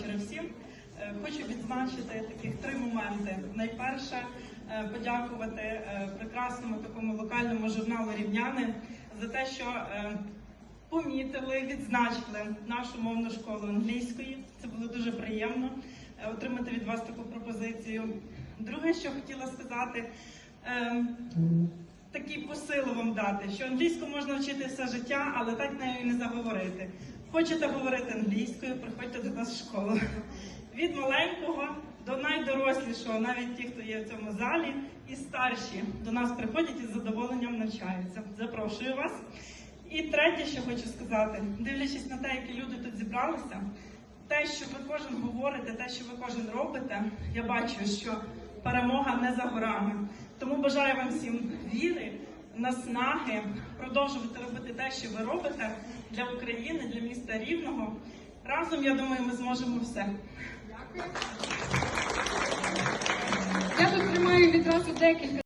вечора всім. Е, Хочу відзначити таких три моменти. Найперше е, подякувати е, прекрасному такому локальному журналу Рівняни за те, що помітили, відзначили нашу мовну школу англійської. Це було дуже приємно отримати від вас таку пропозицію. Друге, що хотіла сказати. Такий посил вам дати, що англійську можна вчити все життя, але так нею і не заговорити. Хочете говорити англійською, приходьте до нас в школу. Від маленького до найдорослішого, навіть ті, хто є в цьому залі, і старші до нас приходять і з задоволенням навчаються. Запрошую вас. І третє, що хочу сказати, дивлячись на те, які люди тут зібралися, те, що ви кожен говорите, те, що ви кожен робите, я бачу, що перемога не за горами. Тому бажаю вам всім віри, наснаги, продовжувати робити те, що ви робите для України, для міста Рівного. Разом, я думаю, ми зможемо все. Дякую. Я тут тримаю відразу декілька.